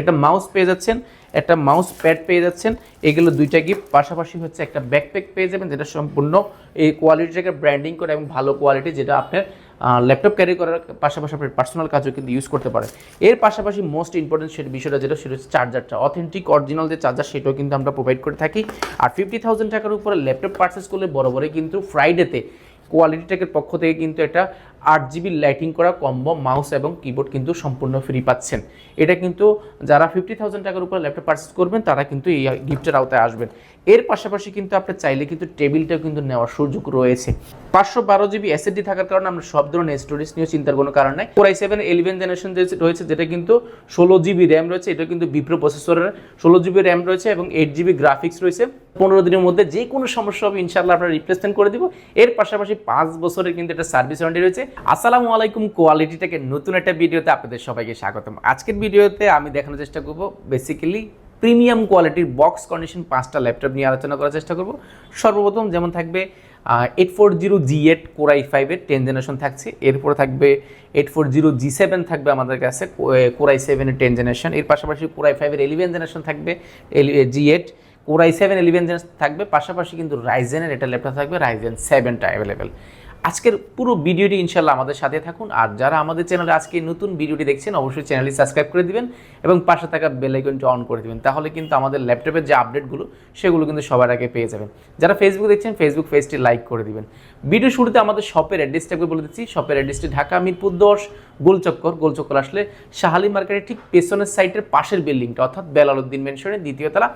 একটা মাউস পেয়ে যাচ্ছেন, একটা মাউস প্যাড পেয়ে যাচ্ছেন। এগুলো দুইটা গিফট পাশাপাশি হচ্ছে একটা ব্যাকপ্যাক পেয়ে যাবেন, যেটা সম্পূর্ণ এই কোয়ালিটিটাকে ব্র্যান্ডিং করে এবং ভালো কোয়ালিটি যেটা আপনার ল্যাপটপ ক্যারি করার পাশাপাশি আপনার পার্সোনাল কাজও কিন্তু ইউজ করতে পারেন। এর পাশাপাশি মোস্ট ইম্পর্টেন্ট সেটা বিষয়টা যেটা, সেটা হচ্ছে চার্জারটা অথেন্টিক অরিজিনাল যে চার্জার সেটাও কিন্তু আমরা প্রোভাইড করে থাকি। আর ফিফটি থাউজেন্ড টাকার উপরে ল্যাপটপ পারচেস করলে বরাবরই কিন্তু ফ্রাইডেতে কোয়ালিটি টেকের পক্ষ থেকে কিন্তু এটা আট জিবি লাইটিং করা কম্বো মাউস এবং কিবোর্ড কিন্তু সম্পূর্ণ ফ্রি পাচ্ছেন। এটা কিন্তু যারা ফিফটি থাউজেন্ড টাকার উপর ল্যাপটপ পারচেস করবেন, তারা কিন্তু এই গিফটের আওতায় আসবেন। এর পাশাপাশি কিন্তু আপনি চাইলে কিন্তু টেবিলটাও কিন্তু নেওয়ার সুযোগ রয়েছে। পাঁচশো বারো জিবি এসএসডি থাকার কারণে আমরা সব ধরনের স্টোরেজ নিয়ে চিন্তার কোনো কারণ নাই। কোরাই সেভেন ইলেভেন জেনারেশন রয়েছে, যেটা কিন্তু ষোলো জিবি র্যাম রয়েছে এটা কিন্তু বিপ্রো প্রসেসরের ষোলো জিবি র্যাম রয়েছে এবং এইট জিবি গ্রাফিক্স রয়েছে। পনেরো দিনের মধ্যে যে কোনো সমস্যা হবে ইনশাল্লাহ আমরা রিপ্লেসমেন্ট করে দিব। এর পাশাপাশি পাঁচ বছরের কিন্তু একটা সার্ভিস ওয়ারেন্টি রয়েছে। আসসালামু আলাইকুম কোয়ালিটি কোয়ালিটিটাকে নতুন একটা ভিডিওতে আপনাদের সবাইকে স্বাগতম। আজকের ভিডিওতে আমি দেখানোর চেষ্টা করব বেসিক্যালি প্রিমিয়াম কোয়ালিটির বক্স কন্ডিশন পাঁচটা ল্যাপটপ নিয়ে আলোচনা করার চেষ্টা করব। সর্বপ্রথম যেমন থাকবে eight four zero G eight core i ফাইভের টেন জেনারেশন থাকছে। এরপরে থাকবে eight four zero G seven থাকবে আমাদের কাছে কোরাই সেভেনের টেন জেনারেশন এর পাশাপাশি কোরাই ফাইভের ইলেভেন জেনারেশন থাকবে G eight core i seven eleven থাকবে, পাশাপাশি কিন্তু রাইজেনের এটা ল্যাপটপ থাকবে রাইজেন সেভেনটা অ্যাভেলেবেল আজকের পুরো ভিডিওটি ইনশাল্লাহ আমাদের সাথে থাকুন। আর যারা আমাদের চ্যানেলে আজকে নতুন ভিডিওটি দেখছেন, অবশ্যই চ্যানেলটি সাবস্ক্রাইব করে দিবেন এবং পাশে থাকা বেল আইকনটি অন করে দিবেন। তাহলে কিন্তু আমাদের ল্যাপটপের যে আপডেটগুলো, সেগুলো কিন্তু সবার আগে পেয়ে যাবেন। যারা ফেসবুক দেখছেন ফেসবুক পেজটি লাইক করে দিবেন। ভিডিও শুরুতে আমাদের শপের অ্যাড্রেসটা বলে দিচ্ছি। শপের অ্যাড্রেসটি ঢাকা মিরপুর দশ, গোলচক্কর। গোলচক্কর আসলে শাহালি মার্কেটের ঠিক পেছনের সাইটের পাশের বিল্ডিংটা অর্থাৎ বেলাল বেলালুদ্দিন মেনশনের দ্বিতীয় তলা।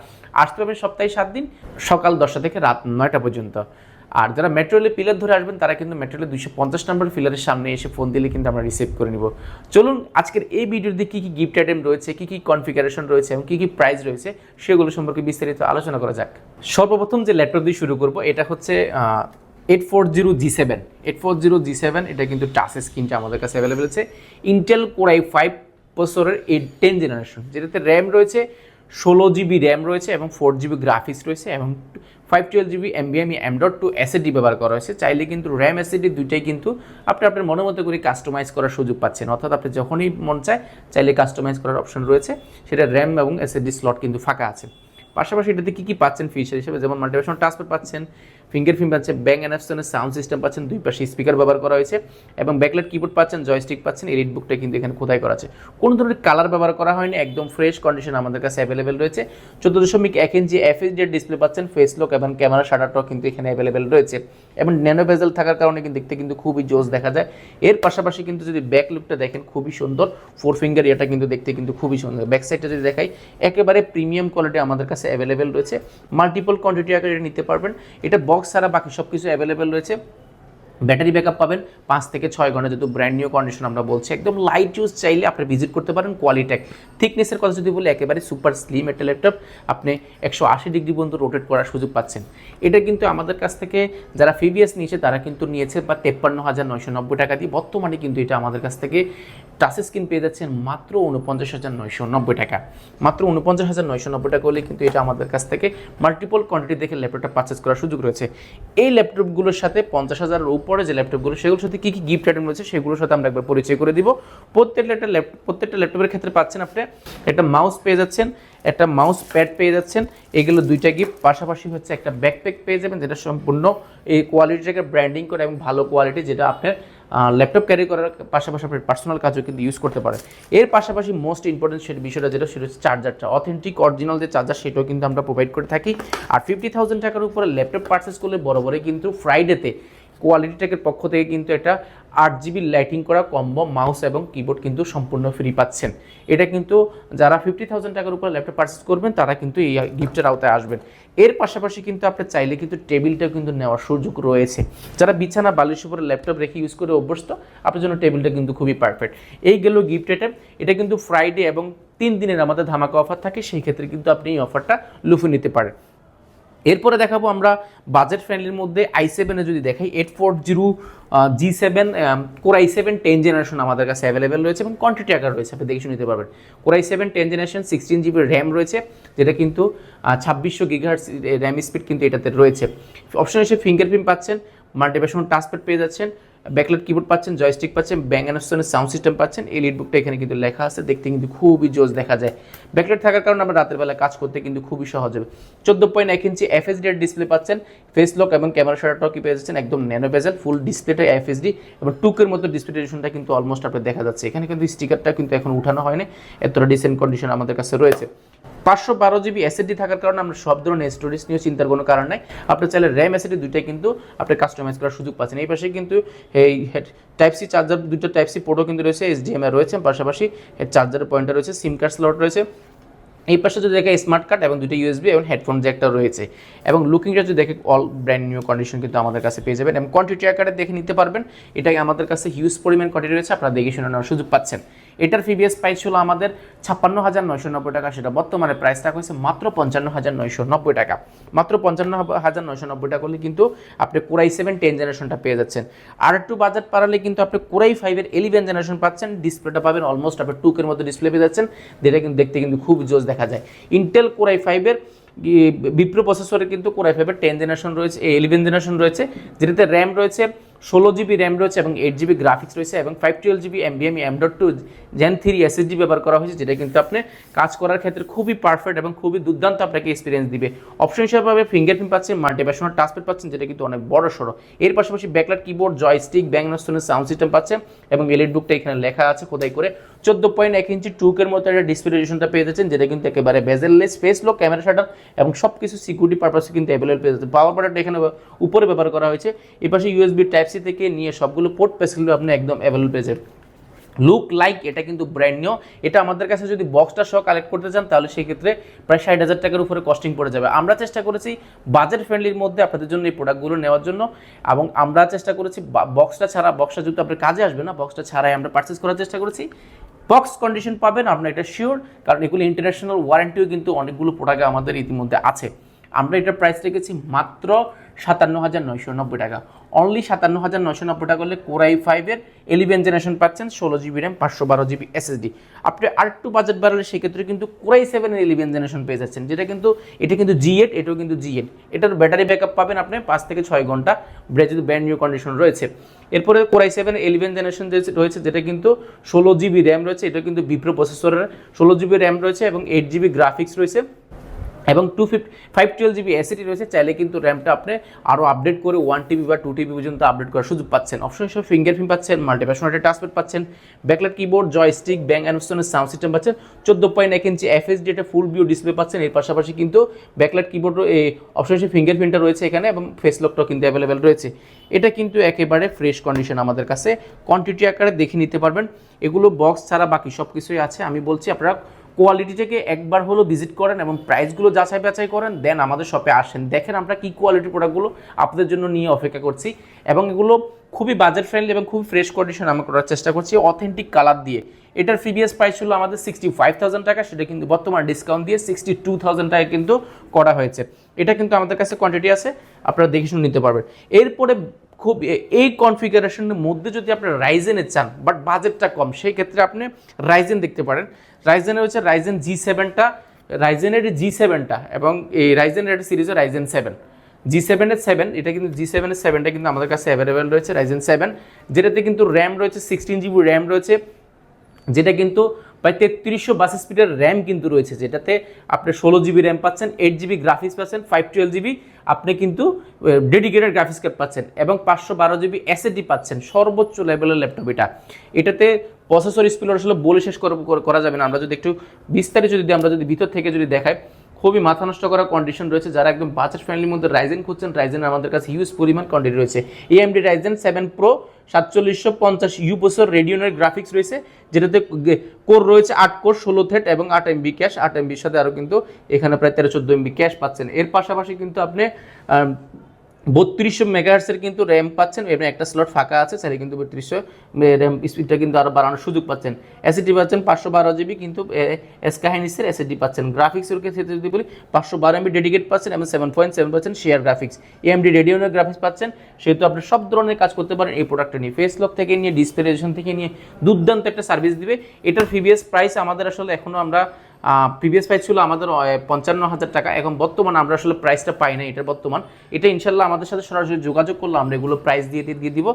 আসতে পারবেন সপ্তাহে সাত দিন, সকাল দশটা থেকে রাত নয়টা পর্যন্ত। আর যারা মেট্রোলে পিলার ধরে আসবেন, তারা কিন্তু মেট্রোলে দুইশো পঞ্চাশ নম্বর পিলারের সামনে এসে ফোন দিলে কিন্তু আমরা রিসিভ করে নিব। চলুন, আজকের এই ভিডিওতে কী কী গিফট আইটেম রয়েছে, কী কী কনফিগারেশন রয়েছে এবং কী কী প্রাইস রয়েছে, সেগুলো সম্পর্কে বিস্তারিত আলোচনা করা যাক। সর্বপ্রথম যে ল্যাপটপ দিয়ে শুরু করব, এটা হচ্ছে eight four zero G seven eight four zero G seven এটা কিন্তু টাচ স্ক্রিনটা আমাদের কাছে অ্যাভেলেবেল আছে। ইন্টেল কোরাই ফাইভ প্রসেসরের এইট টেন জেনারেশন যেটাতে র্যাম রয়েছে, ষোলো জিবি র্যাম রয়েছে এবং ফোর জিবি গ্রাফিক্স রয়েছে এবং ফাইভ টুয়েলভ জিবি এমবিএমই এম ডট টু এসএডি ব্যবহার করা হয়েছে। চাইলে কিন্তু র্যাম এসএডি দুইটাই কিন্তু আপনি আপনার মনের মতো করে কাস্টমাইজ করার সুযোগ পাচ্ছেন। অর্থাৎ আপনি যখনই মন চায়, চাইলে কাস্টমাইজ করার অপশন রয়েছে। সেটা র্যাম এবং এসএডি স্লট কিন্তু ফাঁকা আছে। পাশাপাশি এটাতে কী কী পাচ্ছেন ফিচার হিসেবে? যেমন মাল্টিভেশন ট্রান্সফার পাচ্ছেন ফিঙ্গারপ্রিন্ট পাচ্ছেন, ব্যাং অ্যানাপসনের সাউন্ড সিস্টেম পাচ্ছেন, দুই পাশে স্পিকার ব্যবহার করা হয়েছে এবং ব্যাকলাইট কিবোর্ড পাচ্ছেন, জয়স্টিক পাচ্ছেন, এই বুকটা কিন্তু এখানে খোদাই করা আছে? কোনো ধরনের কালার ব্যবহার করা হয়নি, একদম ফ্রেশ কন্ডিশন আমাদের কাছে অ্যাভেলেবেল রয়েছে। চোদ্দ দশমিক এক ইঞ্চি এফএসডি ডিসপ্লে পাচ্ছেন, ফেস লক এবং ক্যামেরা শাটারটাও কিন্তু এখানে অ্যাভেলেবেল রয়েছে। এবং ন্যানো ভেজেল থাকার কারণে কিন্তু দেখতে কিন্তু খুবই জোস দেখা যায়। এর পাশাপাশি কিন্তু যদি ব্যাক লুকটা দেখেন, খুবই সুন্দর। ফোর ফিঙ্গার এটা কিন্তু দেখতে কিন্তু খুবই সুন্দর। ব্যাক সাইডটা যদি দেখাই, একেবারে প্রিমিয়াম কোয়ালিটি আমাদের কাছে অ্যাভেলেবেল রয়েছে। মাল্টিপল কোয়ান্টিটি আকারে নিতে পারবেন। এটা বক্স ছাড়া বাকি সব কিছু অ্যাভেলেবেল রয়েছে। ব্যাটারি ব্যাকআপ পাবেন। পাঁচ থেকে ছয় ঘণ্টা যেহেতু ব্র্যান্ড নিউ কন্ডিশন আমরা বলছি, একদম লাইট ইউজ চাইলে আপনি ভিজিট করতে পারেন কোয়ালিটেক থিকনেসের কথা যদি বলি, একেবারে সুপার স্লিম একটা ল্যাপটপ আপনি একশো আশি ডিগ্রি পর্যন্ত রোটেট করার সুযোগ পাচ্ছেন। এটা কিন্তু আমাদের কাছ থেকে যারা ফিভিএস নিয়েছে, তারা কিন্তু নিয়েছে বা তেপ্পান্ন হাজার নয়শো নব্বই টাকা দিয়ে। বর্তমানে কিন্তু এটা আমাদের কাছ থেকে টাচ স্ক্রিন পেয়ে যাচ্ছেন মাত্র উনপঞ্চাশ হাজার নয়শো নব্বই টাকা। মাত্র উনপঞ্চাশ হাজার নয়শো নব্বই টাকা হলে কিন্তু এটা আমাদের কাছ থেকে মাল্টিপল কোয়ান্টিটি দেখে ল্যাপটপটা পারচেস করার সুযোগ রয়েছে। এই ল্যাপটপগুলোর সাথে পঞ্চাশ হাজারের উপরে যে ল্যাপটপগুলো, সেগুলোর সাথে কী কী গিফট আইটেম রয়েছে সেগুলোর সাথে আমরা একবার পরিচয় করে দিব। প্রত্যেকটা একটা ল্যাপটপ, প্রত্যেকটা ল্যাপটপের ক্ষেত্রে পাচ্ছেন আপনি একটা মাউস পেয়ে যাচ্ছেন, একটা মাউস প্যাড পেয়ে যাচ্ছেন। এগুলো দুইটা গিফট পাশাপাশি হচ্ছে একটা ব্যাকপ্যাক পেয়ে যাবেন, যেটা সম্পূর্ণ এই কোয়ালিটিটাকে ব্র্যান্ডিং করে এবং ভালো কোয়ালিটি যেটা আপনার ল্যাপটপ ক্যারি করার পাশাপাশি আপনি পার্সোনাল কাজও কিন্তু ইউজ করতে পারেন। এর পাশাপাশি মোস্ট ইম্পর্টেন্ট সেটা বিষয়টা যেটা, সেটা হচ্ছে চার্জারটা অথেন্টিক অরিজিনাল যে চার্জার সেটাও কিন্তু আমরা প্রোভাইড করে থাকি। আর ফিফটি থাউজেন্ড টাকার উপরে ল্যাপটপ পারচেস করলে বড় বড় কিন্তু ফ্রাইডেতে কোয়ালিটি টেকের পক্ষ থেকে কিন্তু এটা আট জিবি লাইটিং করা কম্বো মাউস এবং কিবোর্ড কিন্তু সম্পূর্ণ ফ্রি পাচ্ছেন। এটা কিন্তু যারা ফিফটি থাউজেন্ড টাকার উপর ল্যাপটপ পারচেস করবেন, তারা কিন্তু এই গিফটের আওতায় আসবেন। এর পাশাপাশি কিন্তু আপনি চাইলে কিন্তু টেবিলটাও কিন্তু নেওয়ার সুযোগ রয়েছে। যারা বিছানা বালিশ উপরে ল্যাপটপ রেখে ইউজ করে অভ্যস্ত, আপনার জন্য টেবিলটা কিন্তু খুবই পারফেক্ট এই গেল গিফট আইটেম এটা কিন্তু ফ্রাইডে এবং তিন দিনের আমাদের ধামাকা অফার থাকে, সেই ক্ষেত্রে কিন্তু আপনি এই অফারটা লুফে নিতে পারেন। এরপরে দেখাবো আমরা বাজেট ফ্রেন্ডলির মধ্যে আই সেভেনে যদি দেখাই eight four zero G seven core i seven ten generation আমাদের কাছে অ্যাভেলেবেল রয়েছে এবং কোয়ান্টিটি আকার রয়েছে, আপনি দেখে নিতে পারবেন। Core i seven ten generation sixteen GB RAM রয়েছে, যেটা কিন্তু ছাব্বিশশো গিগাহার্স র্যাম স্পিড কিন্তু এটাতে রয়েছে। অপশন হিসেবে ফিঙ্গারপ্রিন্ট পাচ্ছেন মাল্টিপেশন টাচপ্যাড পেয়ে যাচ্ছেন ব্যাকলেট কিবোর্ড পাচ্ছেন জয়স্টিক পাচ্ছেন ব্যাং অ্যান্ড সাউন্ড সিস্টেম পাচ্ছেন। এই লিডবুকটা এখানে কিন্তু লেখা আছে, দেখতে কিন্তু খুবই জোস দেখা যায়। ব্যাকলেট থাকার কারণে আমরা রাতের বেলা কাজ করতে কিন্তু খুবই সহজ হবে। চোদ্দ পয়েন্ট এক ইঞ্চি এফএসডি ডিসপ্লে পাচ্ছেন ফেস লক এবং ক্যামেরা শাটারটাও কি পেয়ে যাচ্ছেন একদম ন্যানো বেজেল ফুল ডিসপ্লেটা এফএসডি এবং টুকের মতো ডিসপ্লে রেজুলেশনটা কিন্তু অলমোস্ট আপনার দেখা যাচ্ছে। এখানে কিন্তু স্টিকারটা কিন্তু এখন উঠানো হয়নি, এতটা ডিসেন্ট কন্ডিশন আমাদের কাছে রয়েছে। পাঁচশো বারো জিবি এসএসডি থাকার কারণে আমরা সব ধরনের স্টোরেজ নিয়ে চিন্তার কোনো কারণ নাই। আপনি চাইলে র্যাম এসএসডি দুইটাই কিন্তু আপনি কাস্টমাইজ করার সুযোগ পাচ্ছেন। এই পাশে কিন্তু এই টাইপ সি চার্জার দুটো টাইপ সি পোর্টও কিন্তু রয়েছে এইচডিএমআই রয়েছে, পাশাপাশি চার্জারের পয়েন্টার রয়েছে সিম কার্ড স্লট রয়েছে। এই পাশে যদি দেখে স্মার্ট কার্ড এবং দুটো ইউএসবি এবং হেডফোন জ্যাকটা রয়েছে। এবং লুকিংটা যদি দেখে অল ব্র্যান্ড নিউ কন্ডিশন কিন্তু আমাদের কাছে পেয়ে যাবেন এবং কোয়ান্টিটি আকারে দেখে নিতে পারবেন। এটা আমাদের কাছে হিউজ পরিমাণ কোয়ান্টিটি রয়েছে, আপনারা দেখে শুনে নেওয়ার সুযোগ পাচ্ছেন। এটার প্রিভিয়াস প্রাইস ছিল আমাদের ছাপ্পান্ন হাজার নয়শো নব্বই টাকা, সেটা বর্তমানে প্রাইস রাখা হয়েছে মাত্র পঞ্চান্ন হাজার নয়শো নব্বই টাকা। মাত্র পঞ্চান্ন হাজার নয়শো নব্বই টাকা করলে কিন্তু আপনি কোরাই সেভেন টেন জেনারেশনটা পেয়ে যাচ্ছেন। আর একটু বাজেট পারালে কিন্তু আপনি কোরাই ফাইভের ইলেভেন জেনারেশন পাচ্ছেন ডিসপ্লেটা পাবেন অলমোস্ট আপনি টুকের মতো ডিসপ্লে পেয়ে যাচ্ছেন, যেটা কিন্তু দেখতে কিন্তু খুব জোস দেখা যায়। ইন্টেল কোরাই ফাইভের বিপ্রো প্রসেসরে কিন্তু কোরাই ফাইভের টেন জেনারেশন রয়েছে ইলেভেন জেনারেশন রয়েছে, যেটাতে র্যাম রয়েছে ষোলো জিবি র্যাম রয়েছে এবং এইট জিবি গ্রাফিক্স রয়েছে এবং five twelve GB MBM M dot two gen three SSD ব্যবহার করা হয়েছে, যেটা কিন্তু আপনি কাজ করার ক্ষেত্রে খুবই পারফেক্ট এবং খুবই দুর্দান্ত আপনাকে এক্সপিরিয়েন্স দিবে। অপশন হিসাবে ফিঙ্গারপ্রিন্ট পাচ্ছেন মাল্টিপ্যাশনাল টাচপ্যাড পাচ্ছেন, যেটা কিন্তু অনেক বড় সড়ো। এর পাশাপাশি ব্যাকলাইট কিবোর্ড জয়স্টিক ব্যাংনস্তনের সাউন্ড সিস্টেম পাচ্ছেন এবং এলিট বুকটা এখানে লেখা আছে খোদাই করে। চোদ্দ পয়েন্ট এক ইঞ্চি টুকের মতো একটা ডিসপ্লে রেজুলেশনটা পেয়ে যাচ্ছেন, যেটা কিন্তু একেবারে bezelless face lock camera shutter এবং সব কিছু সিকিউরিটি পারপাসে কিন্তু অ্যাভেলেবল পেয়ে যাচ্ছে পাওয়ার বাটারটা এখানে উপরে ব্যবহার করা হয়েছে। এই পাশে ইউএসবি টাইপ সি থেকে নিয়ে সবগুলো পোর্ট ফেসিলিটি আপনি একদম অ্যাভেলেবল পেয়ে যাবেন। লুক লাইক এটা কিন্তু ব্র্যান্ড নিউ এটা আমাদের কাছে যদি বক্সটা সহ কালেক্ট করতে চান, তাহলে সেই ক্ষেত্রে প্রায় ষাট হাজার টাকার উপরে কস্টিং পড়ে যাবে। আমরা চেষ্টা করেছি বাজেট ফ্রেন্ডলির মধ্যে আপনাদের জন্য এই প্রোডাক্টগুলো নেওয়ার জন্য এবং আমরা চেষ্টা করেছি বক্সটা ছাড়া বক্সটা যদি আপনার কাজে আসবে না বক্সটা ছাড়াই আমরা পারচেস করার চেষ্টা করেছি। বক্স কন্ডিশন পাবেন আপনার এটা শিওর কারণ এগুলো ইন্টারন্যাশনাল ওয়ারেন্টিও কিন্তু অনেকগুলো প্রোডাক্ট আমাদের ইতিমধ্যে আছে। আমরা এটার প্রাইস রেখেছি মাত্র সাতান্ন হাজার নয়শো নব্বই টাকা। অনলি সাতান্ন হাজার নয়শো নব্বই টাকা করলে কোরাই ফাইভের ইলেভেন জেনারেশন পাচ্ছেন, ষোলো জিবি র্যাম পাঁচশো বারো জিবি এসএসডি আপনি আরেকটু বাজেট বাড়ালে সেক্ষেত্রে কিন্তু কোরাই সেভেনের ইলেভেন জেনারেশন পেয়ে যাচ্ছেন, যেটা কিন্তু, এটা কিন্তু জি এইট এটাও কিন্তু জি এইট এটার ব্যাটারি ব্যাকআপ পাবেন আপনি পাঁচ থেকে ছয় ঘণ্টা যেহেতু ব্র্যান্ড নিউ কন্ডিশন রয়েছে। এরপরে কোরাই সেভেন ইলেভেন জেনারেশন রয়েছে, যেটা কিন্তু ষোলো জিবি র্যাম রয়েছে, এটা কিন্তু বিপ্রো প্রসেসরের ষোলো জিবি র্যাম রয়েছে এবং এইট জিবি গ্রাফিক্স রয়েছে। এবং two fifty five twelve GB SSD রয়েছে, চাইলে কিন্তু র্যামটা আপনি আরও আপডেট করে ওয়ান টিবি বা টু টিবি পর্যন্ত আপডেট করার সুযোগ পাচ্ছেন। অপশন হিসেবে ফিঙ্গারপ্রিন্ট পাচ্ছেন মাল্টিপ্যাশনারি টাচপ্যাড পাচ্ছেন backlight keyboard joystick bang and sound system পাচ্ছেন, চোদ্দ পয়েন্ট এক ইঞ্চি এফএসডি একটা ফুল ভিউ ডিসপ্লে পাচ্ছেন, এর পাশাপাশি কিন্তু ব্যাকলাইট কিবোর্ড অপশন হিসেবে ফিঙ্গারপ্রিন্টটা রয়েছে এখানে এবং ফেস লকটাও কিন্তু অ্যাভেলেবেল রয়েছে। এটা কিন্তু একেবারে ফ্রেশ কন্ডিশন আমাদের কাছে। কোয়ান্টিটি আকারে দেখে নিতে পারবেন। এগুলো বক্স ছাড়া বাকি সব কিছুই আছে। আমি বলছি আপনারা কোয়ালিটিটাকে একবার হলো ভিজিট করেন এবং প্রাইসগুলো যাচাই বাছাই করেন দেন আমাদের শপে আসেন। দেখেন আমরা কী কোয়ালিটির প্রোডাক্টগুলো আপনাদের জন্য নিয়ে অপেক্ষা করছি এবং এগুলো খুবই বাজেট ফ্রেন্ডলি এবং খুবই ফ্রেশ কন্ডিশন আমরা করার চেষ্টা করছি অথেন্টিক কালার দিয়ে। এটার প্রিভিয়াস প্রাইস ছিল আমাদের সিক্সটি ফাইভ থাউজেন্ড টাকা, সেটা কিন্তু বর্তমান ডিসকাউন্ট দিয়ে সিক্সটি টু থাউজেন্ড টাকা কিন্তু করা হয়েছে। এটা কিন্তু আমাদের কাছে কোয়ান্টিটি আছে, আপনারা দেখে শুনে নিতে পারবেন। এরপরে খুব এই কনফিগারেশনের মধ্যে যদি আপনি রাইজেনে চান বাট বাজেটটা কম, সেই ক্ষেত্রে আপনি রাইজেন দেখতে পারেন। রাইজেনের হচ্ছে রাইজেন জি সেভেনটা রাইজেনের জি সেভেনটা এবং এই রাইজেনের একটা সিরিজ রাইজেন সেভেন জি সেভেনের সেভেন এটা কিন্তু জি সেভেনের সেভেনটা কিন্তু আমাদের কাছে অ্যাভেলেবেল রয়েছে রাইজেন সেভেন যেটাতে কিন্তু র্যাম রয়েছে সিক্সটিন জিবি র্যাম রয়েছে, যেটা কিন্তু প্রায় তেত্রিশশো বাস স্পিডের র্যাম কিন্তু রয়েছে, যেটাতে আপনি ষোলো জিবি র্যাম পাচ্ছেন এইট জিবি গ্রাফিক্স পাচ্ছেন ফাইভ টুয়েলভ জিবি আপনি কিন্তু ডেডিকেটেড গ্রাফিক্স কার্ড পাচ্ছেন এবং পাঁচশো বারো জিবি এসএডি পাচ্ছেন, সর্বোচ্চ লেভেলের ল্যাপটপ এটা। এটাতে প্রসেসর স্পিড আসলে বলে শেষ করা যাবে না। আমরা যদি একটু বিস্তারিত যদি, আমরা যদি ভিতর থেকে যদি দেখাই খুবই মাথা নষ্ট করা কন্ডিশন রয়েছে। যারা একদম বাজেট ফ্রেন্ডলির মধ্যে রাইজেন খুঁজছেন রাইজেন আমাদের কাছে হিউজ পরিমাণ কোয়ান্টিটি রয়েছে। এএমডি রাইজেন সেভেন প্রো সাতচল্লিশশো পঞ্চাশ ইউ বছর রেডিওনের গ্রাফিক্স রয়েছে, যেটাতে কোর রয়েছে আট কোর ষোলো থেট এবং আট এমবি ক্যাশ আট এমবির সাথে আরও কিন্তু এখানে প্রায় তেরো চোদ্দ এমবি ক্যাশ পাচ্ছেন। এর পাশাপাশি কিন্তু আপনি বত্রিশশো মেগাহার্সের কিন্তু র্যাম পাচ্ছেন এবং একটা স্লট ফাঁকা আছে সেটা কিন্তু বত্রিশশো র্যাম স্পিডটা কিন্তু আরও বাড়ানোর সুযোগ পাচ্ছেন। এসএডি পাচ্ছেন পাঁচশো বারো জিবি কিন্তু এসকাহাইনিসের এসএডি পাচ্ছেন। গ্রাফিক্সের ক্ষেত্রে যদি বলি, পাঁচশো বারো এমবি ডেডিকেট পাচ্ছেন এবং সেভেন পয়েন্ট সেভেন পাচ্ছেন শেয়ার গ্রাফিক্স এমডি রেডিওনের গ্রাফিক্স পাচ্ছেন, সেহেতু আপনি সব ধরনের কাজ করতে পারেন এই প্রোডাক্টটা নিয়ে। ফেস লক থেকে নিয়ে ডিসপ্লে রেজেশন থেকে নিয়ে, দুর্দান্ত একটা সার্ভিস দিবে। এটার প্রিভিয়াস প্রাইস আমাদের আসলে এখনও আমরা প্রিভিয়াস প্রাইস ছিল আমাদের পঞ্চান্ন হাজার টাকা। এখন বর্তমানে আমরা আসলে প্রাইসটা পাই না এটার বর্তমান। এটা ইনশাল্লাহ আমাদের সাথে সরাসরি যোগাযোগ করলে আমরা এগুলো প্রাইস দিয়ে দিয়ে দিব।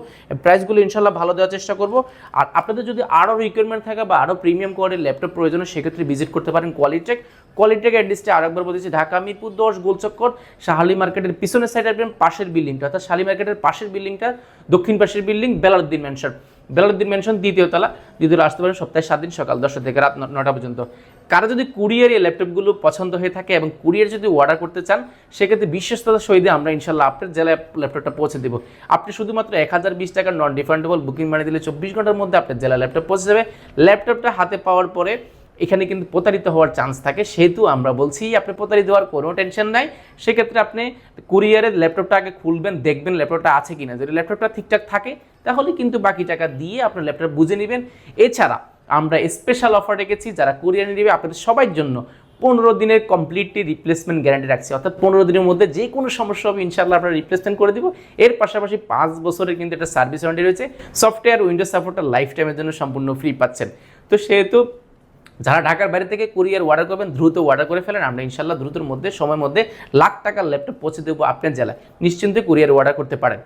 প্রাইসগুলো ইনশাল্লাহ ভালো দেওয়ার চেষ্টা করব। আর আপনাদের যদি আরও রিকোয়ারমেন্ট থাকে বা আরও প্রিমিয়াম কোয়ালিটির ল্যাপটপ প্রয়োজন সেক্ষেত্রে ভিজিট করতে পারেন কোয়ালিটেক কোয়ালিটেক অ্যাড্রেসটা আরেকবার বলেছি ঢাকা মিরপুর দশ গোলচক্কর শাহালি মার্কেটের পিছনের সাইডে আসবেন পাশের বিল্ডিংটা অর্থাৎ শালি মার্কেটের পাশের বিল্ডিংটা দক্ষিণ পাশের building Belaruddin mansion Belaruddin mansion দ্বিতীয় তলা। দ্বিতীয় আসতে পারেন সপ্তাহে সাত দিন সকাল দশটা থেকে রাত নটা পর্যন্ত। কারও যদি কুরিয়ার এই ল্যাপটপগুলো পছন্দ হয়ে থাকে এবং কুরিয়ার যদি অর্ডার করতে চান, সেক্ষেত্রে বিশ্বস্ততার সহিত আমরা ইনশাল্লাহ আপনার জেলায় ল্যাপটপটা পৌঁছে দেবো। আপনি শুধুমাত্র এক হাজার বিশ টাকার নন রিফান্ডেবল বুকিং মানে দিলে চব্বিশ ঘণ্টার মধ্যে আপনার জেলা ল্যাপটপ পৌঁছে যাবে। ল্যাপটপটা হাতে পাওয়ার পরে এখানে কিন্তু প্রতারিত হওয়ার চান্স থাকে। সেহেতু আমরা বলছি, আপনি প্রতারিত হওয়ার কোনো টেনশন নাই। সেক্ষেত্রে আপনি কুরিয়ারের ল্যাপটপটা আগে খুলবেন, দেখবেন ল্যাপটপটা আছে কিনা। যদি ল্যাপটপটা ঠিকঠাক থাকে, তাহলে কিন্তু বাকি টাকা দিয়ে আপনার ল্যাপটপ বুঝে নেবেন। এছাড়া আমরা স্পেশাল অফার রেখেছি, যারা কুরিয়ার নেবে, আপনাদের সবার জন্য পনেরো দিনের কমপ্লিটলি রিপ্লেসমেন্ট গ্যারান্টি রাখছি। অর্থাৎ পনেরো দিনের মধ্যে যে কোনো সমস্যা হবে ইনশাল্লাহ আমরা রিপ্লেসমেন্ট করে দিব। এর পাশাপাশি পাঁচ বছরের কিন্তু একটা সার্ভিস ওয়ারেন্টি রয়েছে। সফটওয়্যার উইন্ডোজ সাপোর্টটা লাইফ টাইমের জন্য সম্পূর্ণ ফ্রি পাচ্ছেন। তো সেহেতু যারা ঢাকার বাইরে থেকে কুরিয়ার অর্ডার করবেন, দ্রুত অর্ডার করে ফেলেন। আমরা ইনশাল্লাহ দ্রুতর মধ্যে, সময়ের মধ্যে লাখ টাকার ল্যাপটপ পৌঁছে দেবো আপনার জেলায়। নিশ্চিন্তে কুরিয়ার অর্ডার করতে পারেন।